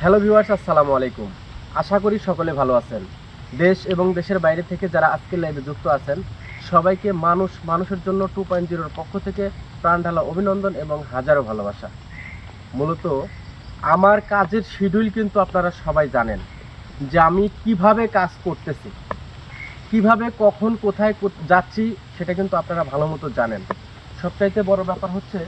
Hello viewers আসসালামু আলাইকুম। আশা করি সকলে ভালো আছেন। দেশ এবং দেশের বাইরে থেকে যারা আজকের লাইভে যুক্ত আছেন, সবাইকে মানুষ, মানুষের জন্য টু পয়েন্ট জিরোর পক্ষ থেকে প্রাণ ঢালা অভিনন্দন এবং হাজারো ভালোবাসা। মূলত আমার কাজের শিডিউল কিন্তু আপনারা সবাই জানেন যে আমি কীভাবে কাজ করতেছি, কীভাবে কখন কোথায় যাচ্ছি, সেটা কিন্তু আপনারা ভালো মতো জানেন। সবচাইতে বড় ব্যাপার হচ্ছে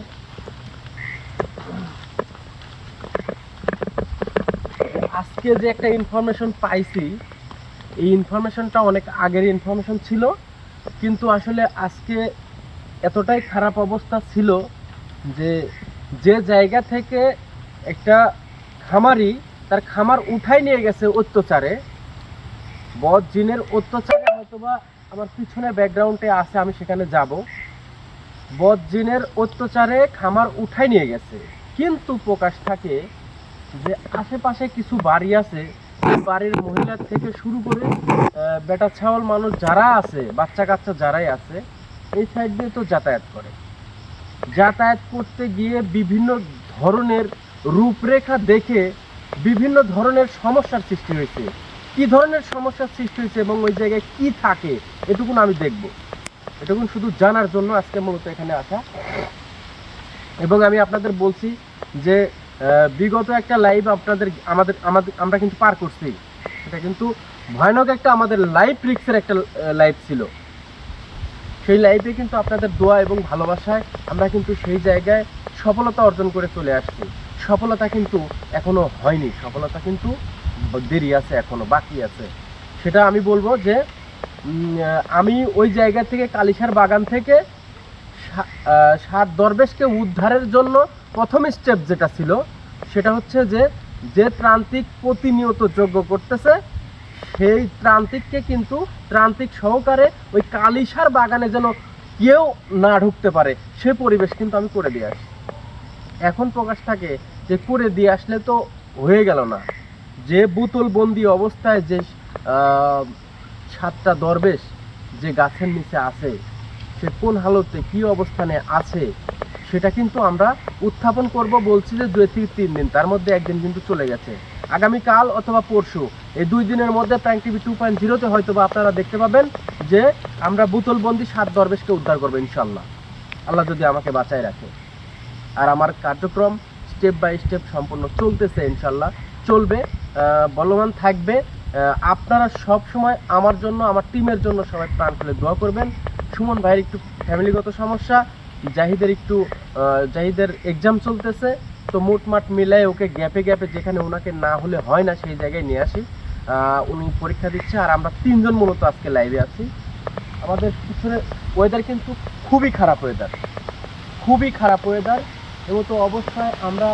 আজকে যে একটা ইনফরমেশন পাইছি, এই ইনফরমেশনটা অনেক আগের ইনফরমেশন ছিল, কিন্তু আসলে আজকে এতটাই খারাপ অবস্থা ছিল যে যে জায়গা থেকে একটা খামারি তার খামার উঠাই নিয়ে গেছে অত্যাচারে, বদ জিনের অত্যাচারে হয়তোবা আমার পিছনে ব্যাকগ্রাউন্ডে আছে, আমি সেখানে যাব। বদ জিনের অত্যাচারে খামার উঠাই নিয়ে গেছে। কিন্তু প্রকাশ থাকে যে আশেপাশে কিছু বাড়ি আছে বাড়ির মহিলার থেকে শুরু করে বেটা ছাওয়াল মানুষ যারা আছে, বাচ্চা কাচ্চা যারাই আছে, এই সাইড দিয়ে তো যাতায়াত করে। যাতায়াত করতে গিয়ে বিভিন্ন ধরনের রূপরেখা দেখে বিভিন্ন ধরনের সমস্যার সৃষ্টি হয়েছে। কি ধরনের সমস্যার সৃষ্টি হয়েছে এবং ওই জায়গায় কি থাকে, এটুকুন আমি দেখব। এটুকুন শুধু জানার জন্য আজকে মূলত এখানে আসা। এবং আমি আপনাদের বলছি যে বিগত একটা লাইভ আপনাদের, আমাদের আমাদের, আমরা কিন্তু পার করছি। সেটা কিন্তু ভয়ানক একটা আমাদের লাইভ রিক্সের একটা লাইভ ছিল। সেই লাইভে কিন্তু আপনাদের দোয়া এবং ভালোবাসায় আমরা কিন্তু সেই জায়গায় সফলতা অর্জন করে চলে আসছি। সফলতা কিন্তু এখনও হয়নি। সফলতা কিন্তু দেরি আছে এখনও, বাকি আছে। সেটা আমি বলব যে আমি ওই জায়গা থেকে কালিসার বাগান থেকে সাত দরবেশকে উদ্ধারের জন্য প্রথম স্টেপ যেটা ছিল, সেটা হচ্ছে যে যে ত্রান্তিক প্রতিনিয়ত যজ্ঞ করতেছে, সেই ত্রান্তিককে কিন্তু ত্রান্তিক সহকারে ওই কালিসার বাগানে যেন কেউ না ঢুকতে পারে, সে পরিবেশ কিন্তু আমি করে দিয়ে আসি এখন প্রকাশ থাকে যে, করে দিয়ে আসলে তো হয়ে গেল না। যে বোতল বন্দি অবস্থায় যে সাতটা দরবেশ যে গাছের নিচে আছে, সে কোন হালতে কি অবস্থানে আছে সেটা কিন্তু আমরা উত্থাপন করব বলছি যে দুই থেকে তিন দিন, তার মধ্যে একদিন কিন্তু চলে গেছে। আগামীকাল অথবা পরশু, এই দুই দিনের মধ্যে প্র্যাঙ্ক টিভি টু পয়েন্ট জিরোতে হয়তো বা আপনারা দেখতে পাবেন যে আমরা বোতলবন্দি সাত দরবেশকে উদ্ধার করব ইনশাল্লাহ আল্লাহ যদি আমাকে বাঁচায় রাখে। আর আমার কার্যক্রম স্টেপ বাই স্টেপ সম্পূর্ণ চলতেছে ইনশাল্লাহ চলবে বলবান থাকবে। আপনারা সব সময় আমার জন্য, আমার টিমের জন্য সবাই প্রাণ খুলে দোয়া করবেন। সুমন ভাইয়ের একটু ফ্যামিলিগত সমস্যা। জাহিদের একটু জাহিদের এক্সাম চলতেছে, তো মোটমাট মিলাই ওকে গ্যাপে গ্যাপে যেখানে ওনাকে না হলে হয় না সেই জায়গায় নিয়ে আসি। উনি পরীক্ষা দিচ্ছে আর আমরা তিনজন মূলত আজকে লাইভে আছি। আমাদের পিছনে ওয়েদার কিন্তু খুবই খারাপ ওয়েদার খুবই খারাপ ওয়েদার এবং তো অবস্থায় আমরা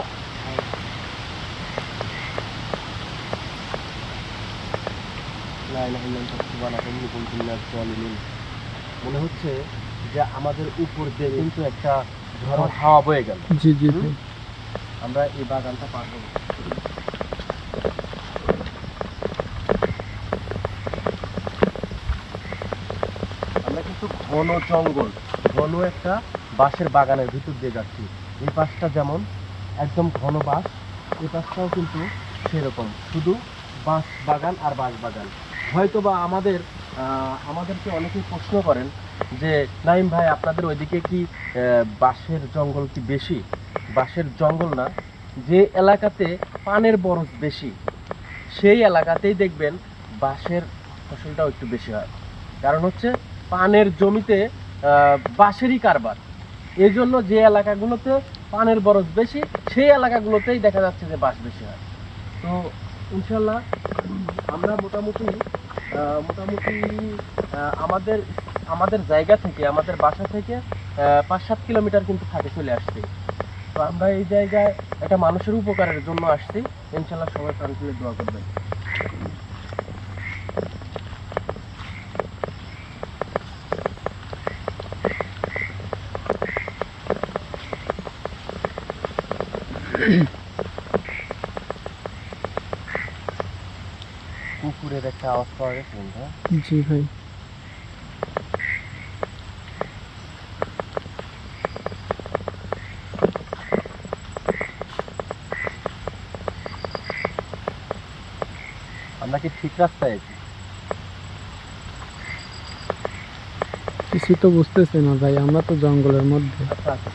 মনে হচ্ছে যে আমাদের উপর দিয়ে কিন্তু একটা ঝড় হাওয়া বয়ে গেল। জি জি? আমরা এই বাগানটা পার করব আমরা কিন্তু ঘন জঙ্গল ঘন একটা বাঁশের বাগানের ভিতর দিয়ে যাচ্ছি। এই পাশটা যেমন একদম ঘন বাঁশ এই পাশটাও কিন্তু সেরকম। শুধু বাঁশ বাগান আর বাঁশ বাগান। হয়তো বা আমাদের আমাদেরকে অনেকেই প্রশ্ন করেন যে নাইম ভাই, আপনাদের ওইদিকে কি বাঁশের জঙ্গল কি বেশি? বাঁশের জঙ্গল না, যে এলাকাতে পানের বরফ বেশি, সেই এলাকাতেই দেখবেন বাঁশের ফসলটাও একটু বেশি হয়। কারণ হচ্ছে, পানের জমিতে বাঁশেরই কারবার। এই জন্য যে এলাকাগুলোতে পানের বরফ বেশি, সেই এলাকাগুলোতেই দেখা যাচ্ছে যে বাঁশ বেশি হয়। তো ইনশাল্লাহ আমরা মোটামুটি মোটামুটি আমাদের আমাদের জায়গা থেকে, আমাদের বাসা থেকে পাঁচ সাত কিলোমিটার কিন্তু থাকে চলে আসছি। তো আমরা এই জায়গায় একটা মানুষের উপকারের জন্য আসছি। ইনশাল্লাহ সবাই প্রাণ দোয়া করবেন কুকুরের একটা আওয়াজ পাওয়া গেছে জি ভাই। আমরা কি ঠিক রাস্তায় আছি? কিছু তো বুঝতেছি না ভাই আমরা তো জঙ্গলের মধ্যে। আচ্ছা আচ্ছা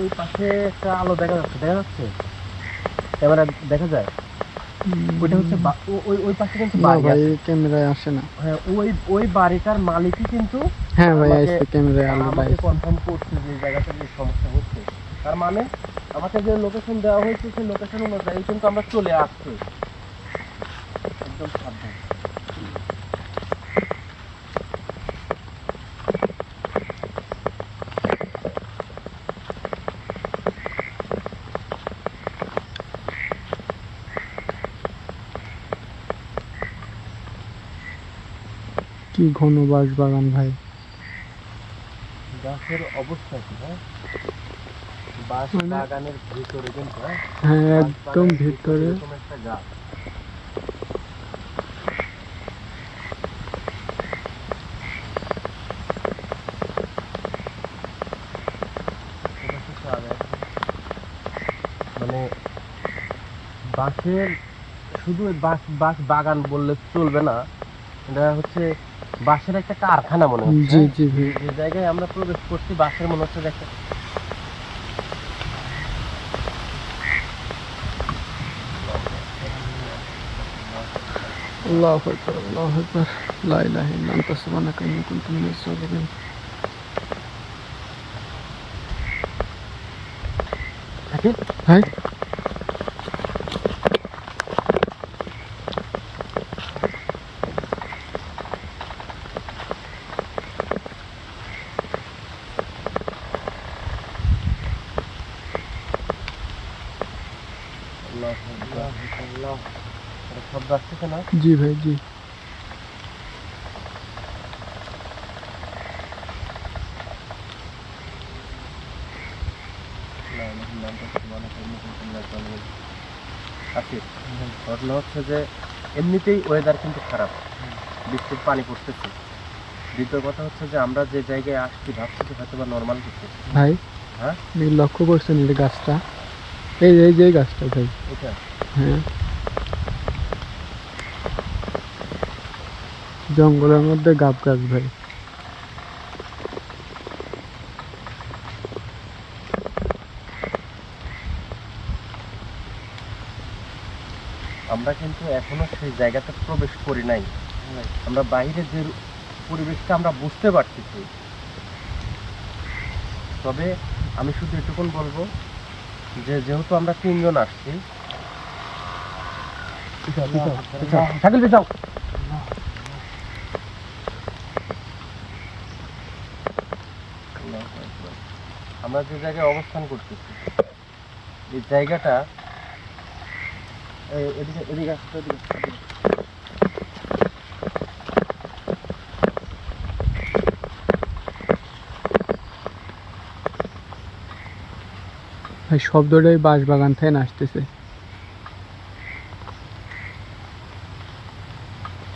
ওই পাশে একটা আলো দেখা যাচ্ছে দেখা যাচ্ছে? ক্যামেরা দেখা যায়? ওইটা হচ্ছে ওই ওই পাশে কিন্তু বাড়ি ভাই ক্যামেরায় আসে না। হ্যাঁ ওই ওই বাড়িটার মালিকই কিন্তু হ্যাঁ ভাই আইসে ক্যামেরায় আলোটা আমাকে কনফার্ম করছে যে জায়গাটা যে সমস্যা হচ্ছে। তার মানে আমাকে যে লোকেশন দেওয়া হয়েছে সেই লোকেশন অনুযায়ী কিন্তু আমরা চলে আসছি একদম সাবধান কি ঘন বাঁশ বাগান ভাই। গাছের অবস্থা কি বাঁশ মানে- বাগানের ভিতরে কিন্তু হ্যাঁ একদম ভিতরে একটা গাছ। মানে বাঁশের শুধু বাঁশ বাঁশ বাগান বললে চলবে না। এটা হচ্ছে বাঁশের একটা কারখানা মনে হচ্ছে জি হ্যাঁ? জি। যে জায়গায় আমরা প্রবেশ করছি বাসের মনে হচ্ছে একটা আল্লাহু আকবার আল্লাহু আকবার। লা ইলাহা ইল্লা আনতা সুবহানাকা ইন্নী কুনতু মিনাজ জালিমিন থাকে ভাই আল্লাহ আল্লাহ আল্লাহ এটা শব্দ আসতেছে না জি ভাই জি। ঘটনা হচ্ছে যে এমনিতেই ওয়েদার কিন্তু খারাপ। বৃষ্টির পানি পড়তেছে। দ্বিতীয় কথা হচ্ছে যে আমরা যে জায়গায় আসছি ভাবছি যে হয়তো বা নর্মাল কিছু। ভাই হ্যাঁ? লক্ষ্য করছেন এই গাছটা? এই এই যে গাছটা ভাই। এটা? হ্যাঁ। জঙ্গলের মধ্যে গাব গাছ ভাই। আমরা কিন্তু এখনও সেই জায়গাতে প্রবেশ করি নাই। আমরা বাইরে যে পরিবেশটা আমরা বুঝতে পারতেছি। তবে আমি শুধু এটুকুন বলব যে যেহেতু আমরা তিনজন আসছি পিছাও আমরা যে জায়গায় অবস্থান করতেছি এই জায়গাটা এদিকে এদিকে এদিকে। ভাই শব্দটাই বাঁশ বাগান থেকে আসতেছে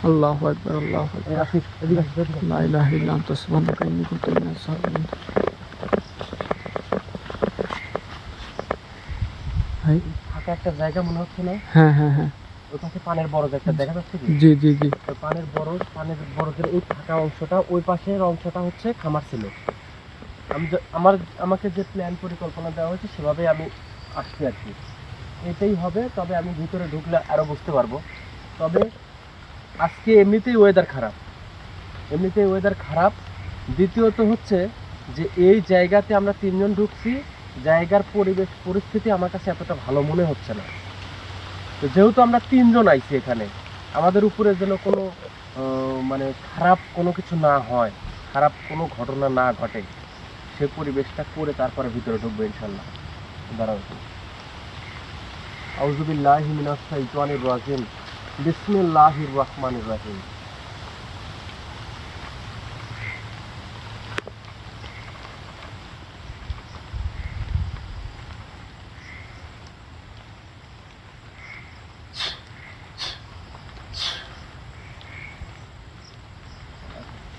আল্লাহু আকবার আল্লাহু আকবার আসিস, এদিকে আসিস, এদিকে আসিস। লা ইলাহা ইল্লা আনতা সুবহানাকা ইন্নী কুনতু মিনাজ জালিমিন ভাই। ফাঁকা একটা জায়গা মনে হচ্ছে না? হ্যাঁ হ্যাঁ হ্যাঁ। ওই পাশে পানের বরজ একটা দেখা যাচ্ছে জি জি জি। পানের বরজ পানের বরজের এই ফাঁকা অংশটা ওই পাশের অংশটা হচ্ছে খামার ছিল আমি আমার আমাকে যে প্ল্যান পরিকল্পনা দেওয়া হয়েছে সেভাবেই আমি আসছি আর কি। এটাই হবে তবে আমি ভিতরে ঢুকলে আরও বুঝতে পারব। তবে আজকে এমনিতেই ওয়েদার খারাপ। এমনিতেই ওয়েদার খারাপ। দ্বিতীয়ত হচ্ছে যে এই জায়গাতে আমরা তিনজন ঢুকছি জায়গার পরিবেশ, পরিস্থিতি আমার কাছে এতটা ভালো মনে হচ্ছে না। তো যেহেতু আমরা তিনজন আইছি এখানে, আমাদের উপরে যেন কোনো মানে খারাপ কোনো কিছু না হয়, খারাপ কোনো ঘটনা না ঘটে, সে পরিবেশটা করে তারপরে ভিতরে ঢুকবো ইনশাল্লাহ। দাঁড়াও আউজুবিল্লাহ রাজিম। বিসমিল্লাহির রহমানির রহিম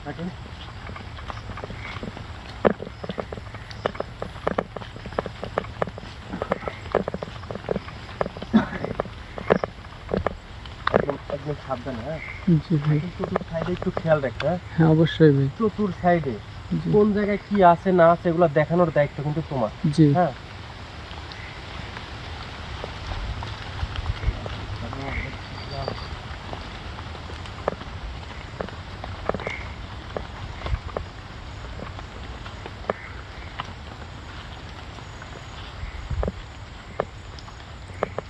থাকেন আপনি সাবধানে হ্যাঁ? চতুর সাইডে একটু খেয়াল রাখতে হ্যাঁ? হ্যাঁ অবশ্যই ভাই। চতুর সাইডে কোন জায়গায় কি আছে না আছে এগুলো দেখানোর দায়িত্ব কিন্তু তোমার জি। হ্যাঁ?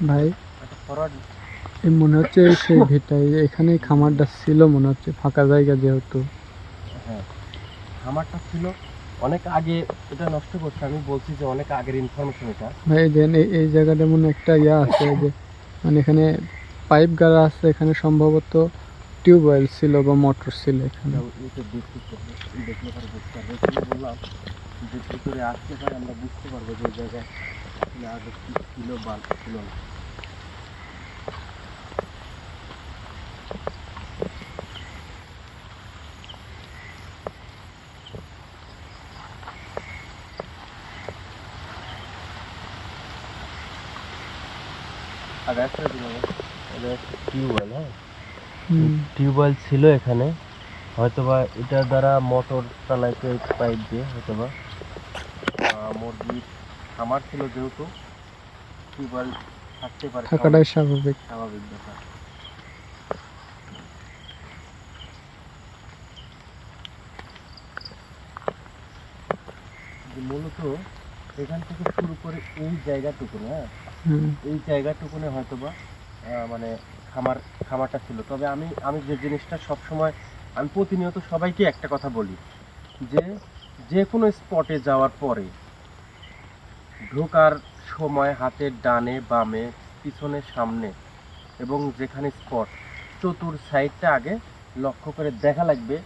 ভাই মনে হচ্ছে সেই ভিটাই এখানে খামারটা ছিল মনে হচ্ছে ফাঁকা জায়গা যেহেতু। হ্যাঁ খামারটা ছিল। অনেক আগে এটা নষ্ট করছে আমি বলছি যে অনেক আগের ইনফরমেশন এটা। দেন এই এই জায়গাটা মনে একটা ইয়া আছে যে মানে এখানে পাইপ গাড়া আছে এখানে সম্ভবত টিউবওয়েল ছিল বা মোটর ছিল এখানে। দেখলে পরে বুঝতে পারব বললাম যে ভিতরে আসতে পারে আমরা বুঝতে পারব যে জায়গায় আগে ছিল বা ছিল না আগে একটা দিন এটা একটা টিউবওয়েল হ্যাঁ টিউবওয়েল ছিল এখানে। হয়তোবা এটা দ্বারা মোটর চালাইতে পাইপ দিয়ে হয়তোবা। মুরগির খামার ছিল যেহেতু টিউবওয়েল থাকতে পারে থাকাটাই স্বাভাবিক। স্বাভাবিক। ব্যাপার। মূলত এখান থেকে শুরু করে এই জায়গাটুকু হ্যাঁ? হুম, এই জায়গাটুকুনে হয়তোবা আহ, মানে খামার খামারটা ছিল। তবে আমি আমি যে জিনিসটা সব সময় আমি প্রতিনিয়ত সবাইকে একটা কথা বলি যে যে কোনো স্পটে যাওয়ার পরে ঢোকার সময় হাতের ডানে বামে পিছনে সামনে এবং যেখানে স্পট চতুর সাইডটা আগে লক্ষ্য করে দেখা লাগবে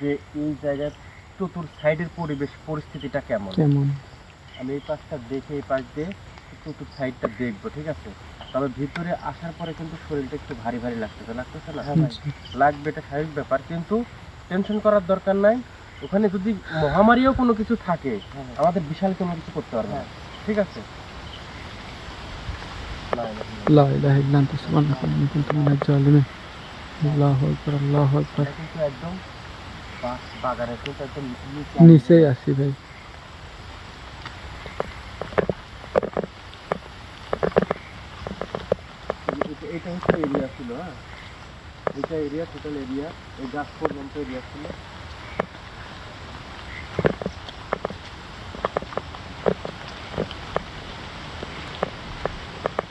যে এই জায়গার চতুর সাইডের পরিবেশ পরিস্থিতিটা কেমন। কেমন? আমি এই পাশটা দেখে এই পাশ দিয়ে চতুর সাইডটা দেখব ঠিক আছে? তবে ভিতরে আসার পরে কিন্তু শরীরটা একটু ভারী ভারী লাগতেছে লাগতেছে না? লাগবে এটা স্বাভাবিক ব্যাপার। কিন্তু টেনশন করার দরকার নাই। ওখানে যদি মহামারীও কোনো কিছু থাকে আমাদের বিশাল কোনো কিছু করতে পারবে না ঠিক আছে? কুনতু কিন্তু কিন্তু একদম নিচে নিচেই আছি ভাই এটা- এটা হচ্ছে এরিয়া ছিল হ্যাঁ? এটা এরিয়া টোটাল এরিয়া এই গাছ পর্যন্ত এরিয়া ছিল।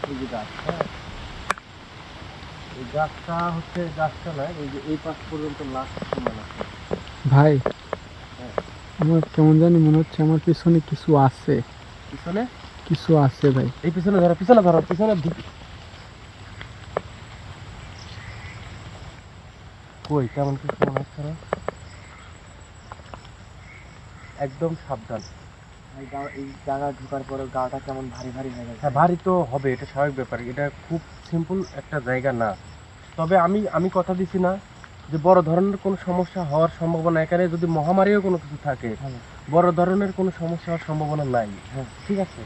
এই যে গাছ হ্যাঁ? এই গাছটা হচ্ছে গাছটা নয় এই যে এই পাশ পর্যন্ত লাস্ট সমান আছে। ভাই হ্যাঁ। আমার কেমন জানি মনে হচ্ছে আমার পিছনে কিছু আছে। পিছনে? কিছু আছে ভাই। এই পিছনে ধরো পিছনে ধরো পিছনে কই কেমন কিছু মনে হচ্ছে না। একদম সাবধান। এই জায়গা ঢোকার পরে গাটা কেমন ভারী ভারী হয়ে গেছে? হ্যাঁ ভারী তো হবে এটা স্বাভাবিক ব্যাপার। এটা খুব সিম্পল একটা জায়গা না। তবে আমি আমি কথা দিছি না যে বড় ধরনের কোনো সমস্যা হওয়ার সম্ভাবনা এখানে যদি মহামারীও কোনো কিছু থাকে বড় ধরনের কোনো সমস্যা হওয়ার সম্ভাবনা নাই। হ্যাঁ ঠিক আছে।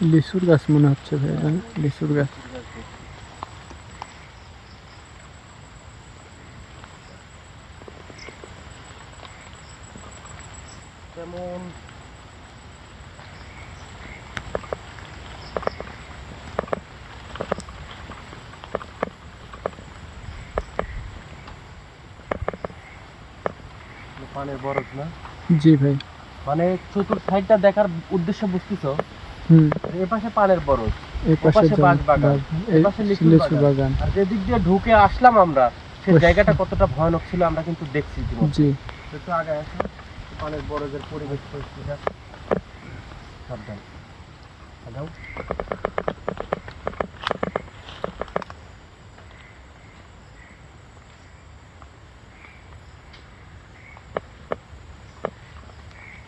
লিচুর গাছ মনে হচ্ছে ভাই? লিচুর গাছ। যেমন পানের বরফ না? জি ভাই। মানে চতুর সাইডটা দেখার উদ্দেশ্য বুঝতেছো? হুম। পাশে পানের বরফ এই পাশে বাঁশ বাগান, বাগান, এই এপাশে লিচু বাগান। বাগান। আর যেদিক দিয়ে ঢুকে আসলাম আমরা সেই জায়গাটা কতটা ভয়ানক ছিল আমরা কিন্তু দেখছি জি। একটু আগে আসো পানের বরফের পরিবেশ পরিস্থিতিটা সাবধান। আগাও।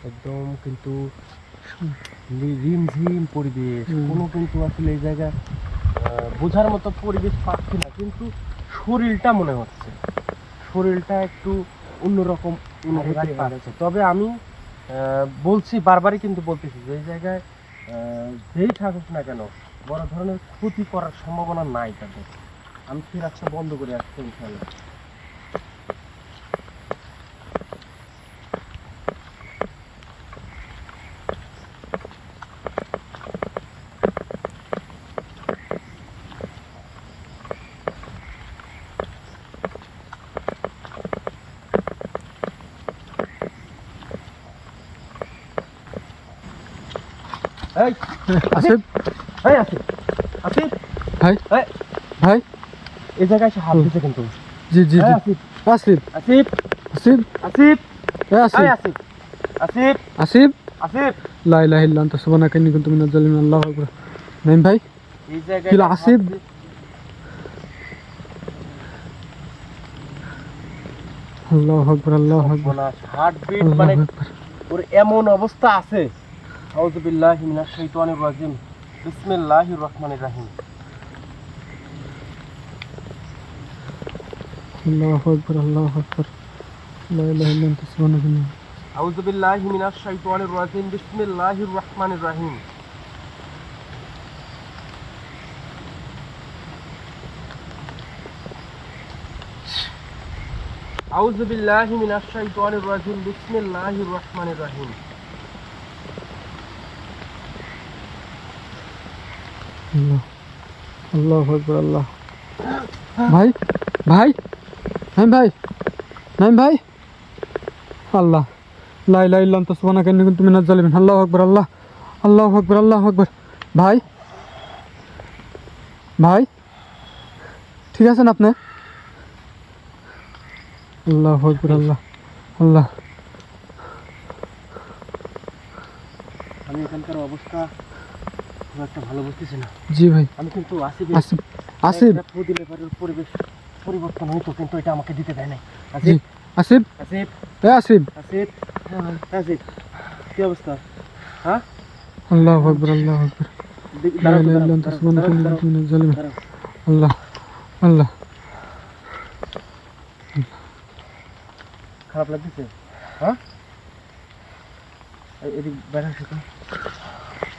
একদম কিন্তু রিমঝিম পরিবেশ। কোনো কিন্তু আসলে এই জায়গা বোঝার মতো পরিবেশ পাচ্ছি না। কিন্তু শরীরটা মনে হচ্ছে। শরীরটা একটু অন্যরকম অনুভূতি পাচ্ছে। তবে আমি আহ, বলছি বারবারই কিন্তু বলতেছি যে এই জায়গায় আহ, যেই থাকুক না কেন বড় ধরনের ক্ষতি করার সম্ভাবনা নাই তাদের। আমি সেই রাস্তা বন্ধ করে আসছি ইনশাল্লাহ এই আসিফ এই আসিফ আসিফ ভাই ভাই এই জায়গায় এসে হাত দিছে কিন্তু। জি জি জি। আসিফ আসিফ আসিফ আসিফ আসিফ এই আসিফ আসিফ আসিফ আসিফ আসিফ লা ইলাহা ইল্লা আনতা সুবহানাকা ইন্নী কুনতু মিনাজ জালিমিন আল্লাহু আকবার। নাইম ভাই। এই জায়গায় কি আসিফ? আল্লাহু আকবার আল্লাহু আকবার। হার্টবিট মানে ওর এমন অবস্থা আছে আউযু বিল্লাহি মিনাশ শাইতানির রাজিম। বিসমিল্লাহির রহমানির রহিম। আল্লাহু আকবার আল্লাহু আকবার। লা ইলাহা ইল্লা আনতা সুবহানাকা ইন্নী আউযু বিল্লাহি মিনাশ শাইতানির রাজিম। বিসমিল্লাহির রহমানির রহিম। আউযু বিল্লাহি মিনাশ শাইতানির রাজিম। বিসমিল্লাহির রহমানির রহিম। আল্লাহ। আল্লাহু আকবার আল্লাহ। ভাই ভাই নাইম ভাই নাইম ভাই। আল্লাহ। লা ইলাহা ইল্লা আনতা সুবহানাকা ইন্নী কুনতু মিনাজ জালিমিন আল্লাহু আকবার আল্লাহ। আল্লাহু আকবার আল্লাহু আকবার। ভাই ভাই ঠিক আছেন আপনি? আল্লাহু আকবার আল্লাহ। আল্লাহ। আমি এখানকার অবস্থা খুব একটা ভালো বুঝতেছি না। জি ভাই। আমি কিন্তু আসিফ আসিফ। আসিফ দিলে পরিবেশ পরিবর্তন হইতো কিন্তু এটা আমাকে দিতে দেয় নাই। আসিফ আসিফ। আসিফ এ আসিফ। আসিফ আসিফ কি অবস্থা? হ্যাঁ? আল্লাহু আকবার আল্লাহু আকবার। দি- লা দাঁড়াও তো, ইলাহা ইল্লা দাঁড়াও, আনতা দাঁড়াও, সুবহানাকা ইন্নী দাঁড়াও, কুনতু মিনাজ জালিমিন দাঁড়াও। আল্লাহ আল্লাহ। খারাপ লাগতেছে? হ্যাঁ? এদিক বেড়া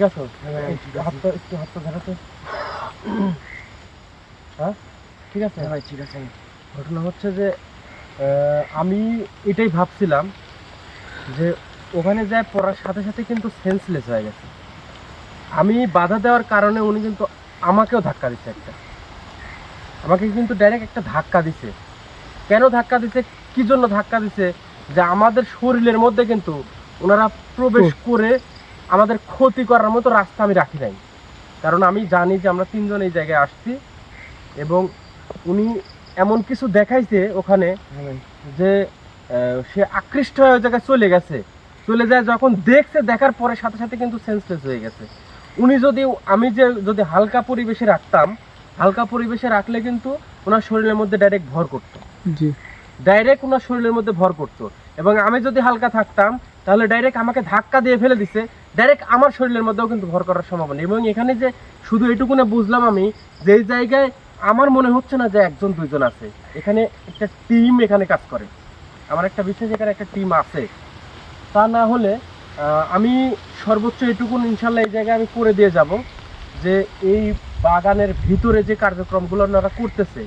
ঠিক আছে? হাতটা একটু হাতটা ধরাতে। হ্যাঁ? ঠিক আছে? ভাই ঠিক আছে। ঘটনা হচ্ছে যে আমি এটাই ভাবছিলাম যে ওখানে যায় পড়ার সাথে সাথে কিন্তু সেন্সলেস হয়ে গেছে। আমি বাধা দেওয়ার কারণে উনি কিন্তু আমাকেও ধাক্কা দিচ্ছে একটা। আমাকে কিন্তু ডাইরেক্ট একটা ধাক্কা দিছে। কেন ধাক্কা দিছে? কি জন্য ধাক্কা দিছে? যে আমাদের শরীরের মধ্যে কিন্তু ওনারা প্রবেশ করে আমাদের ক্ষতি করার মতো রাস্তা আমি রাখি নাই। কারণ আমি জানি যে আমরা তিনজন এই জায়গায় আসছি এবং উনি এমন কিছু দেখাইছে ওখানে যে সে আকৃষ্ট হয়ে ওই জায়গায় চলে গেছে। চলে যায় যখন দেখছে দেখার পরে সাথে সাথে কিন্তু সেন্সলেস হয়ে গেছে। উনি যদি আমি যে যদি হালকা পরিবেশে রাখতাম হালকা পরিবেশে রাখলে কিন্তু ওনার শরীরের মধ্যে ডাইরেক্ট ভর করতো। জি। ডাইরেক্ট ওনার শরীরের মধ্যে ভর করতো। এবং আমি যদি হালকা থাকতাম তাহলে ডাইরেক্ট আমাকে ধাক্কা দিয়ে ফেলে দিছে। ডাইরেক্ট আমার শরীরের মধ্যেও কিন্তু ভর করার সম্ভাবনা। এবং এখানে যে শুধু এটুকুনে বুঝলাম আমি, যে জায়গায় আমার মনে হচ্ছে না যে একজন, দুইজন আছে। এখানে একটা টিম এখানে কাজ করে। আমার একটা বিশেষ এখানে একটা টিম আছে। তা না হলে আমি সর্বোচ্চ এটুকুন ইনশাল্লাহ এই জায়গায় আমি করে দিয়ে যাব যে এই বাগানের ভিতরে যে কার্যক্রমগুলো ওনারা করতেছে,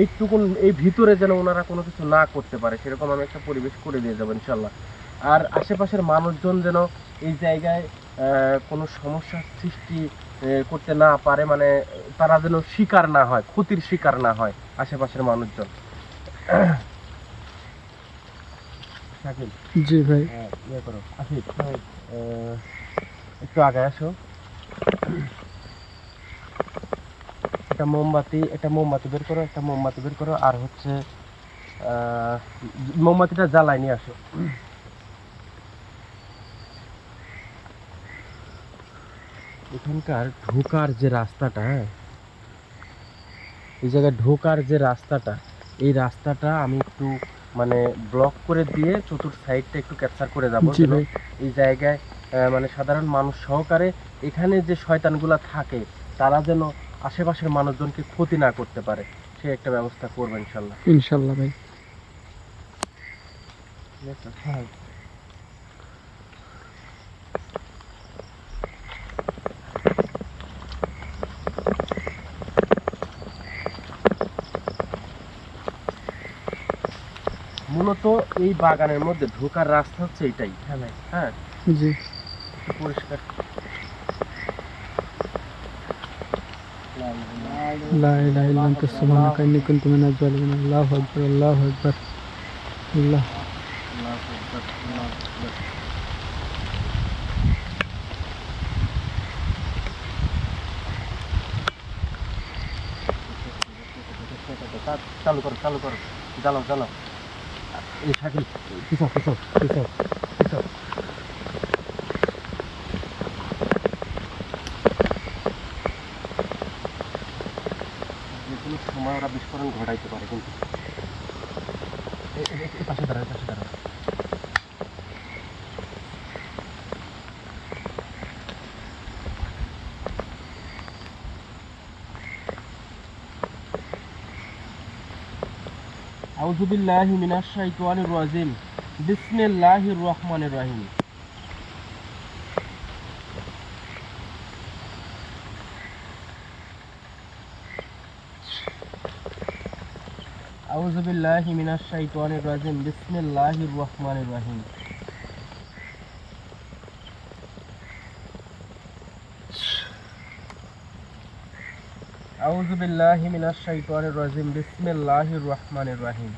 এইটুকুন, এই ভিতরে যেন ওনারা কোনো কিছু না করতে পারে, সেরকম আমি একটা পরিবেশ করে দিয়ে যাব ইনশাল্লাহ। আর আশেপাশের মানুষজন যেন এই জায়গায় আহ, কোনো সমস্যার সৃষ্টি করতে না পারে মানে তারা যেন শিকার না হয় ক্ষতির শিকার না হয় আশেপাশের মানুষজন। জি ভাই। হ্যাঁ, ইয়ে করো। আহ, একটু আগে আসো। একটা মোমবাতি একটা মোমবাতি বের করো একটা মোমবাতি বের করো আর হচ্ছে আহ, মোমবাতিটা জ্বালাই নিয়ে আসো। এখানকার ঢোকার যে রাস্তাটা হ্যাঁ? এই জায়গায় ঢোকার যে রাস্তাটা এই রাস্তাটা আমি একটু মানে ব্লক করে দিয়ে চতুর সাইডটা একটু ক্যাপচার করে যাব। এই জায়গায় মানে সাধারণ মানুষ সহকারে এখানে যে শয়তানগুলা থাকে তারা যেন আশেপাশের মানুষজনকে ক্ষতি না করতে পারে সে একটা ব্যবস্থা করবে ইনশাল্লাহ। ইনশাল্লাহ ভাই। হ্যাঁ। মূলত এই বাগানের মধ্যে ঢোকার রাস্তা হচ্ছে এটাই হ্যাঁ ভাই হ্যাঁ জি একটু পরিষ্কার لا إله إلا أنت سبحانك إني كنت من الظالمين الله أكبر الله أكبر الله চালু করো চালু করো জ্বালাও জ্বালাও এই শাকিল পিছাও পিছাও পিছাও পিছাও সময় ওরা বিস্ফোরণ ঘটাইতে পারে কিন্তু। পাশে দাঁড়ায় পাশে দাঁড়াও। আউজুবিল্লাহ মিনাশাইতান রাজিম। বিসমিল্লাহ রহমান রাহিম। আউজুবিল্লাহ মিনাশাইতান রাজিম। বিসমিল্লাহ রহমান রাহিম। আউজুবিল্লাহ মিনাশ শাইতানির রাজিম। বিসমিল্লাহির রহমানির রাহিম।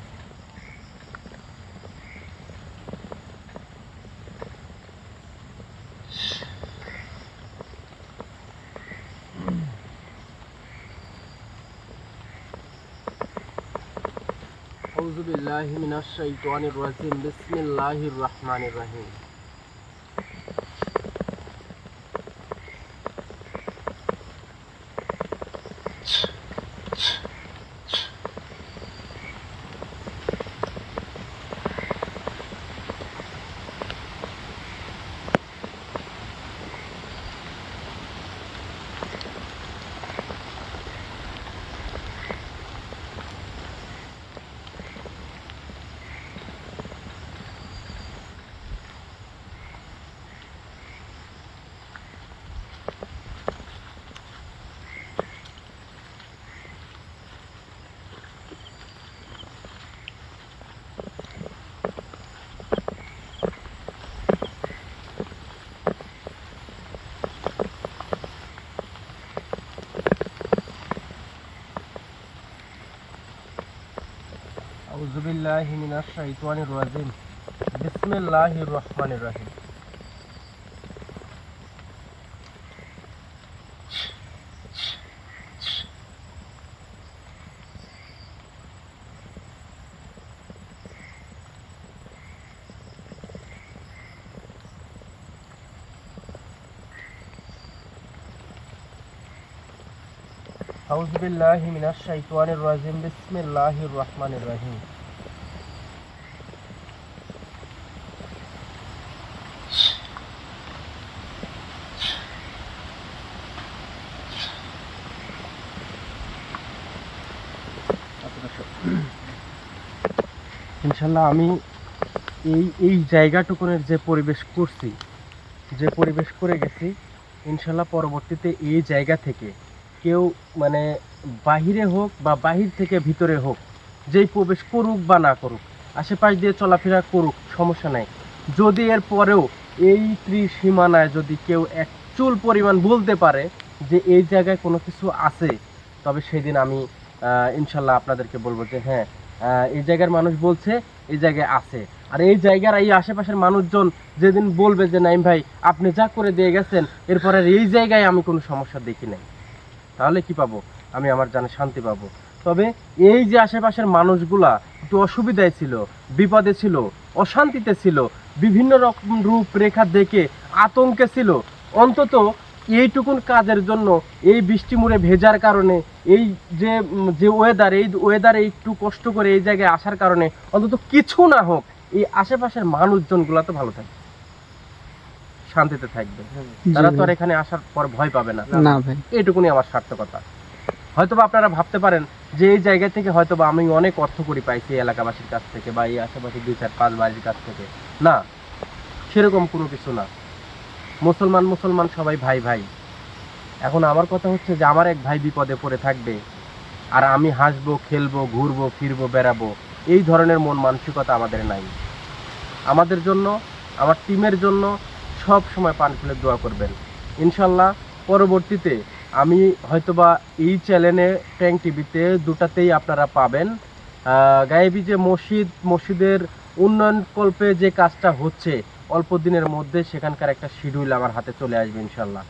আউযু বিল্লাহি মিনাশ শাইতানির রাজিম। বিসমিল্লাহির রহমানির রহিম। বিল্লাহি মিনাশ শাইতানির রাজিম। বিসমিল্লাহির রহমানির রহিম। আউযু বিল্লাহি মিনাশ শাইতানির রাজিম। বিসমিল্লাহির রহমানির রহিম। ইনশাল্লাহ আমি এই এই জায়গাটুকুনের যে পরিবেশ করছি, যে পরিবেশ করে গেছি ইনশাল্লাহ পরবর্তীতে এই জায়গা থেকে কেউ মানে বাহিরে হোক বা বাহির থেকে ভিতরে হোক, যেই প্রবেশ করুক বা না করুক, আশেপাশ দিয়ে চলাফেরা করুক, সমস্যা নাই। যদি এর পরেও এই ত্রিসীমানায় যদি কেউ এক চুল পরিমাণ বলতে পারে যে এই জায়গায় কোনো কিছু আছে, তবে সেদিন আমি ইনশাল্লাহ আপনাদেরকে বলব যে হ্যাঁ এই জায়গার মানুষ বলছে, এই জায়গায় আছে। আর এই জায়গার এই আশেপাশের মানুষজন যেদিন বলবে যে, নাইম ভাই, আপনি যা করে দিয়ে গেছেন, এরপরে এই জায়গায় আমি কোনো সমস্যা দেখি নাই। তাহলে কি পাবো? আমি আমার জানে শান্তি পাবো। তবে এই যে আশেপাশের মানুষগুলা একটু অসুবিধায় ছিল, বিপদে ছিল, অশান্তিতে ছিল, বিভিন্ন রকম রূপ রেখা দেখে আতঙ্কে ছিল, অন্তত এইটুকুন কাজের জন্য এই বৃষ্টি মুড়ে ভেজার কারণে এই যে যে ওয়েদার এই ওয়েদারে একটু কষ্ট করে এই জায়গায় আসার কারণে অন্তত কিছু না হোক এই আশেপাশের মানুষজনগুলো তো ভালো থাকবে। শান্তিতে থাকবে। তারা তো আর এখানে আসার পর ভয় পাবে না। না ভাই। এইটুকুনি আমার সার্থকতা। হয়তোবা আপনারা ভাবতে পারেন যে এই জায়গা থেকে হয়তোবা আমি অনেক অর্থ করি পাইছি এলাকাবাসীর কাছ থেকে বা এই আশেপাশে দুই চার পাঁচ বাড়ির কাছ থেকে। না সেরকম কোনো কিছু না। মুসলমান মুসলমান সবাই ভাই ভাই। এখন আমার কথা হচ্ছে যে আমার এক ভাই বিপদে পড়ে থাকবে আর আমি হাসবো, খেলব, ঘুরবো, ফিরবো, বেড়াবো, এই ধরনের মন মানসিকতা আমাদের নাই। আমাদের জন্য, আমার টিমের জন্য সব সময় পান খুলে দোয়া করবেন। ইনশাল্লাহ পরবর্তীতে আমি হয়তোবা এই চ্যানেলে ট্যাং টিভিতে দুটাতেই আপনারা পাবেন। গায়েবী যে মসজিদ, মসজিদের উন্নয়ন কল্পে যে কাজটা হচ্ছে অল্প দিনের মধ্যে সেখানকার একটা শিডিউল আমার হাতে চলে আসবে ইনশাল্লাহ।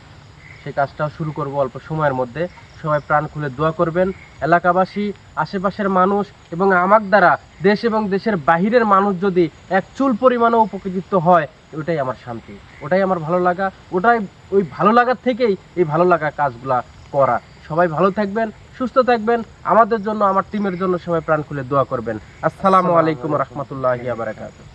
সেই কাজটাও শুরু করব অল্প সময়ের মধ্যে। সবাই প্রাণ খুলে দোয়া করবেন। এলাকাবাসী আশেপাশের মানুষ এবং আমার দ্বারা দেশ এবং দেশের বাহিরের মানুষ যদি এক চুল পরিমাণও উপকৃত হয় ওটাই আমার শান্তি। ওটাই আমার ভালো লাগা। ওটাই ওই ভালো লাগার থেকেই এই ভালো লাগা কাজগুলা করা। সবাই ভালো থাকবেন সুস্থ থাকবেন। আমাদের জন্য আমার টিমের জন্য সবাই প্রাণ খুলে দোয়া করবেন। আসসালামু আলাইকুম রহমতুল্লাহ বারাকাতুহ।